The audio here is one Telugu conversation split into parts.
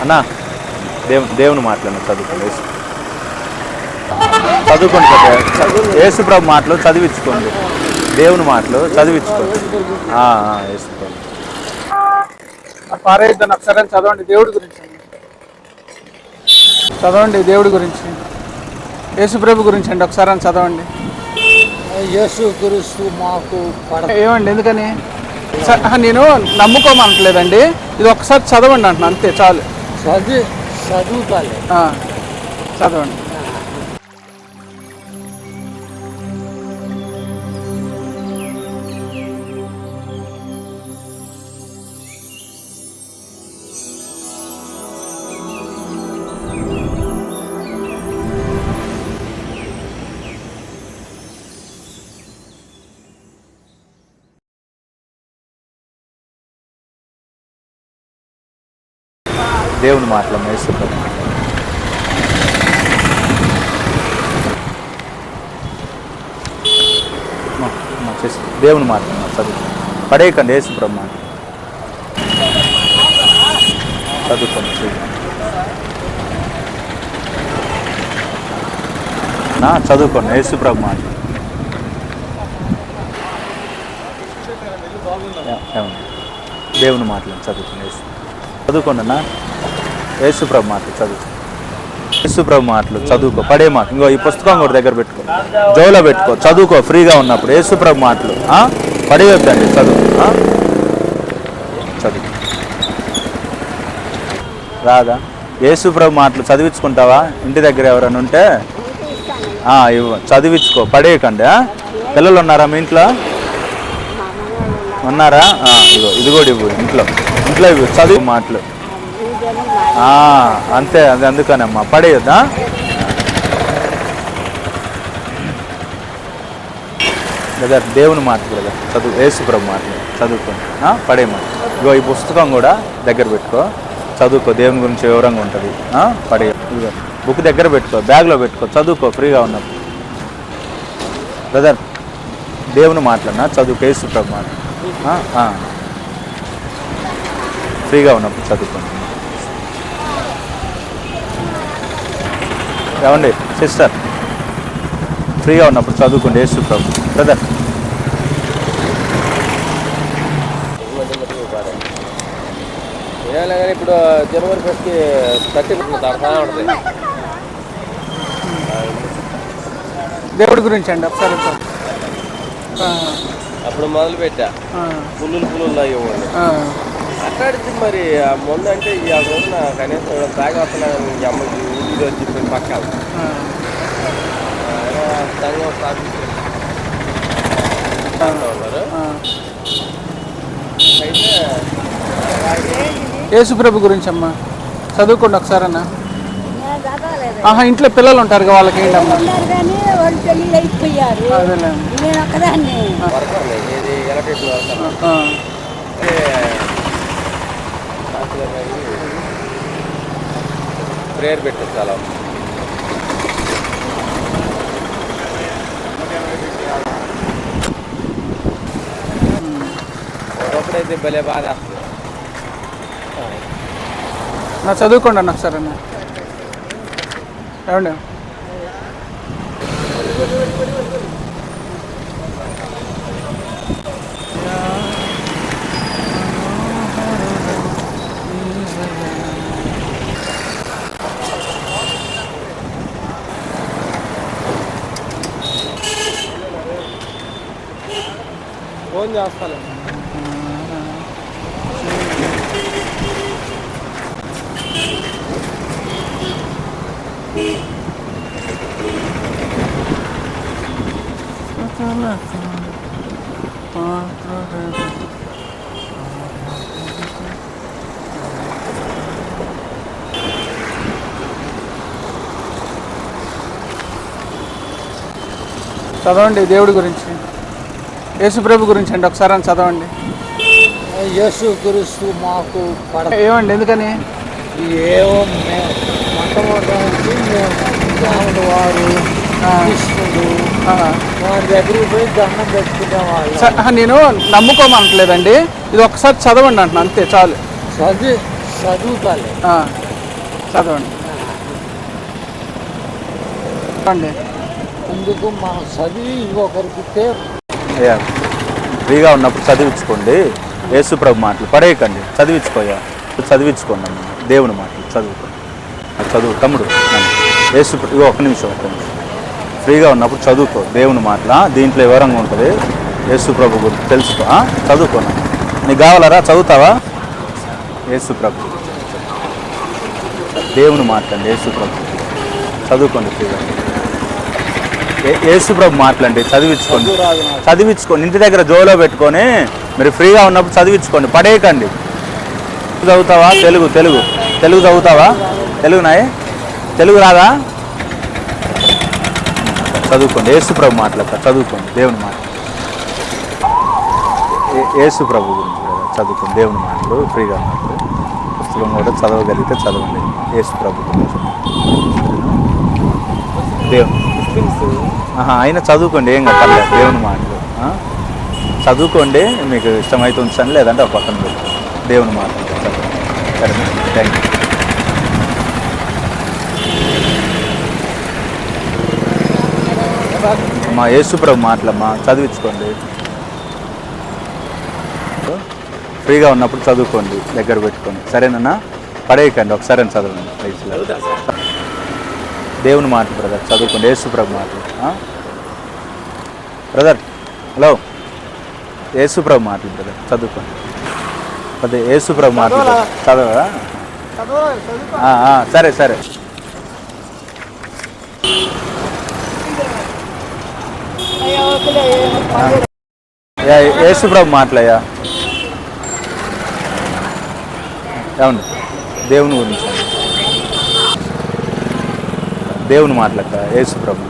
అన్నా దేవు దేవుని మాటలను చదువుకోండి. యేసు చదువుకోండి పెద్ద యేసు ప్రభు మాటలు చదివించుకోండి. దేవుని మాటలు చదివించుకోండి. ఆ, ఆ, యేసు ప్రభు పారేద్దాను ఒకసారి చదవండి దేవుడి గురించి. చదవండి దేవుడి గురించి. యేసుప్రభు గురించి అండి ఒకసారి అని చదవండి. యేసు మాకు పడ ఏమండి ఎందుకని? నేను నమ్ముకోమనట్లేదండి ఇది ఒకసారి చదవండి అంటున్నా అంతే చాలు. చదివి చదువుతాలే చదవండి. దేవుని మాటలు మేసుకొని మా, దేవుని మాటలు చదువు. పడేయకండి యేసు బ్రహ్మ చదువుకోండి నా చదువుకోండి యేసు బ్రహ్మ దేవుని మాటలు చదువుకోండి చదువుకోండి నా. యేసుప్రభు మాటలు చదువు. యేసుప్రభు మాటలు చదువుకో పడే మాట. ఇంకో ఈ పుస్తకం కూడా దగ్గర పెట్టుకో. జోలో పెట్టుకో చదువుకో ఫ్రీగా ఉన్నప్పుడు. యేసుప్రభు మాటలు పడేయొద్దండి చదువు చదువు. రాదా? యేసుప్రభు మాటలు చదివించుకుంటావా? ఇంటి దగ్గర ఎవరైనా ఉంటే? ఇవ్వ. చదివించుకో పడేయకండి పిల్లలు ఉన్నారా మీ ఇంట్లో? ఉన్నారా? ఇదిగో ఇది కూడా ఇవ్వు ఇంట్లో. ఇంట్లో ఇవ్వు చదువు మాటలు. అంతే అది అందుకనమ్మా. పడేయొద్దా? బ్రదర్ దేవుని మాట బ్రదర్ చదువు యేసుప్రభు మాట చదువుకోండి ఆ, ఇగో ఈ పుస్తకం కూడా దగ్గర పెట్టుకో. చదువుకో దేవుని గురించి వివరంగా ఉంటుంది. పడే ఇదిగో బుక్ దగ్గర పెట్టుకో బ్యాగ్లో పెట్టుకో చదువుకో ఫ్రీగా ఉన్నప్పుడు బ్రదర్ దేవుని మాట్లాడినా చదువుకో యేసుప్రభు మాట. ఫ్రీగా ఉన్నప్పుడు చదువుకోండి ఏమండి సిస్టర్ ఫ్రీగా ఉన్నప్పుడు చదువుకోండి యేసు ప్రభు. బ్రదర్. ఏమైనా కానీ ఇప్పుడు జనవరి ఫస్ట్కి థర్టీ ఉంటుంది దేవుడి గురించి అండి ఒకసారి అప్పుడు మొదలు పెట్టా పుల్లులు పుల్లులు ఆ. అట్లాంటిది మరి ఆ ముందు అంటే ఈ ఆ రోజున కనీసం తాగి వస్తున్నాను ఈ అమ్మకి పక్క స్థాపించారు ఉన్నారు ఆ. అయితే యేసుప్రభు గురించి అమ్మా. చదువుకోండి ఒకసారి అన్న. ఆహా ఇంట్లో పిల్లలు ఉంటారు కదా, వాళ్ళకి ఏంటమ్మా నేను ప్రేయర్ పెట్టారు చాలా. ఒకప్పుడైతే భలే బాధ నా చదువుకోండి అన్న ఒకసారి అన్న. ఏమండి? ఫోన్ చేస్తాను చదవండి దేవుడి గురించి. యేసుప్రభు గురించి అండి ఒకసారి అని చదవండి. యేసు క్రీస్తు మాకు పడ ఏమండి ఎందుకని? ఏవో మేము మొట్టమొదటి మేము రాముడు వారు. కృష్ణుడు. వారి దగ్గరికి పోయి దండం నేను నమ్ముకోమనట్లేదండి ఇది ఒకసారి చదవండి అంటున్నా అంతే చాలు. చదివి చదువుతాలే. చదవండి. చదవండి అందుకు మనం చదివి ఇంకొకరికి అయ్యా ఫ్రీగా ఉన్నప్పుడు చదివించుకోండి. యేసుప్రభు మాటలు పడేయకండి. చదివించుకోయా? చదివించుకోండి అమ్మ. దేవుని మాటలు చదువుకోండి. చదువు తమ్ముడు నన్ను. యేసు ఇగో ఒక నిమిషం ఒక నిమిషం. ఫ్రీగా ఉన్నప్పుడు చదువుకో. దేవుని మాటల? దీంట్లో వివరంగా ఉంటుంది? యేసుప్రభు గురించి తెలుసుకో. చదువుకోను నీకు కావాలరా? చదువుతావా? యేసుప్రభు దేవుని మాటలండి యేసుప్రభు చదువుకోండి ఫ్రీగా. ఏసుప్రభు యేసుప్రభు మాటలండి చదివించుకోండి. చదివించుకోండి. ఇంటి దగ్గర జోలో పెట్టుకొని మీరు ఫ్రీగా ఉన్నప్పుడు చదివించుకోండి. పడేయకండి. చదువుతావా? తెలుగు తెలుగు. తెలుగు చదువుతావా? తెలుగునాయి తెలుగు రాదా? చదువుకోండి. యేసుప్రభు మాటలక్క చదువుకోండి. దేవుని మాట. ఏ- యేసుప్రభు గురించి చదువుకోండి. దేవుని మాటలు ఫ్రీగా మాట్లాడు పుస్తకం కూడా చదవగలిగితే చదవండి. యేసుప్రభు గురించి. దేవుని అయినా చదువుకోండి ఏం పర్లేదు దేవుని మాటలు. చదువుకోండి మీకు ఇష్టమైతే ఉంచండి లేదంటే ఒక పక్కన పెట్టు దేవుని మాటలు. చదవండి థ్యాంక్ యూ మా యేసుప్రభు మాటలమ్మా చదివించుకోండి. ఫ్రీగా ఉన్నప్పుడు చదువుకోండి దగ్గర పెట్టుకోండి. సరేనన్నా? పడేయకండి ఒకసారి చదవండి. ప్లీజ్. దేవుని మాట బ్రదర్ చదువుకోండి. యేసుప్రభు మాటలు. ఆ? బ్రదర్ హలో యేసుప్రభు మాటలు బ్రదర్ చదువుకోండి. అదే యేసుప్రభు మాటలు. brother. చదవరా? ఆ, ఆ, సరే సరే. యేసుప్రభు మాటలయ్యా. ఏమండి? దేవుని గురించి. దేవుని మాటలక యేసు ప్రభు.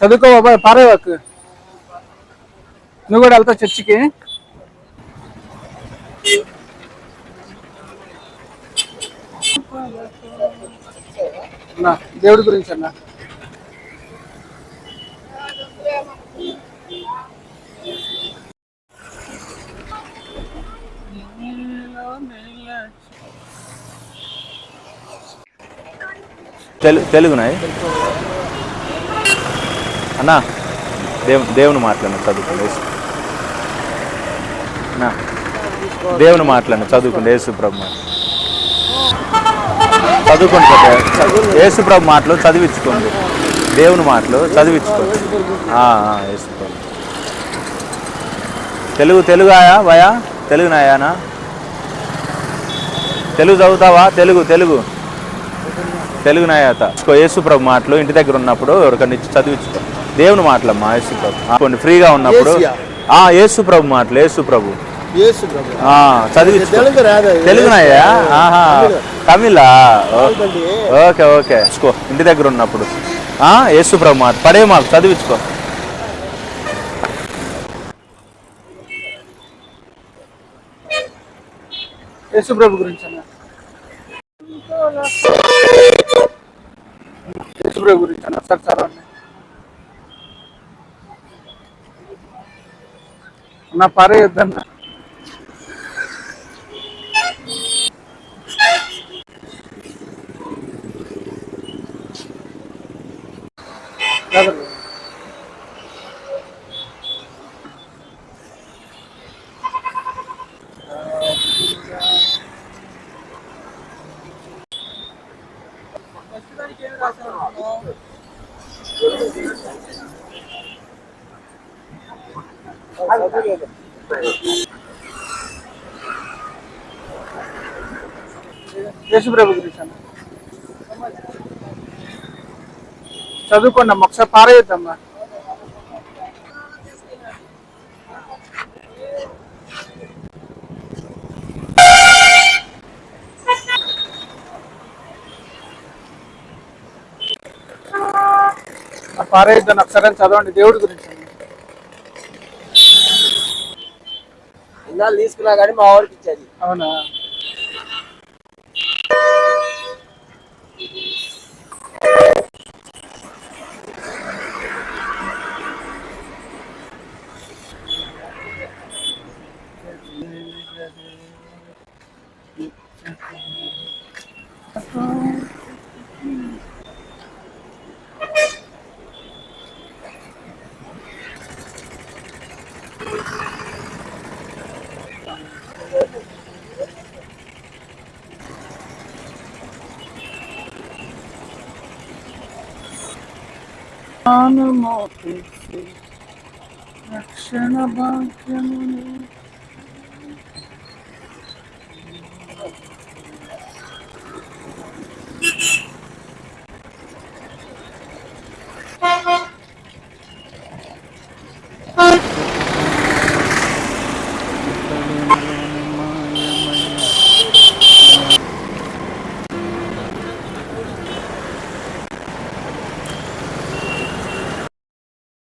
చదువుకో బాబాయ్ పారేవాకు. నువ్వు కూడా వెళ్తావు చర్చికి. దేవుడి గురించి అన్నా. తెలు తెలుగునాయి అన్నా దేవు దేవుని మాట్లాడిన చదువుకోండి యేసు. అన్నా దేవుని మాట్లాడిన చదువుకోండి యేసుప్రభు మాట. చదువుకోండి యేసుప్రభు మాటలు చదివించుకోండి. దేవుని మాటలు చదివించుకోండి. యేసుప్రభు తెలుగు తెలుగు ఆయా భయా? తెలుగు తెలుగు చదువుతావా? తెలుగు తెలుగు. తెలుగు నాయాత. యేసుప్రభు మాటలు ఇంటి దగ్గర ఉన్నప్పుడు ఎవరికన్నా చదివించుకో. దేవుని మాటలమ్మా యేసుప్రభు కొన్ని ఫ్రీగా ఉన్నప్పుడు ఆ యేసుప్రభు మాటలు యేసుప్రభు రాదు? తెలుగునాయా ఆహా. తమిళా. Okay okay. చూసుకో ఇంటి దగ్గర ఉన్నప్పుడు. ఆ యేసుప్రభు మాట పడే మాకు చదివించుకో. యేసుప్రభు గురించి అన్న యేసుప్రభు గురించి అన్న సార్ చదవండి నా పారేయొద్దన్న చదవండి. యేసుప్రభు గురించి చదువుకోండి అమ్మ ఒకసారి పారేయొద్దమ్మా ఆ పారేయొద్దని ఒకసారి చదవండి దేవుడి గురించి. ఇన్నాళ్ళు తీసుకున్నా కానీ మా వాడికి ఇచ్చేది. అవునా? ప్రాణము ఇచ్చి రక్షణ భాగ్యమును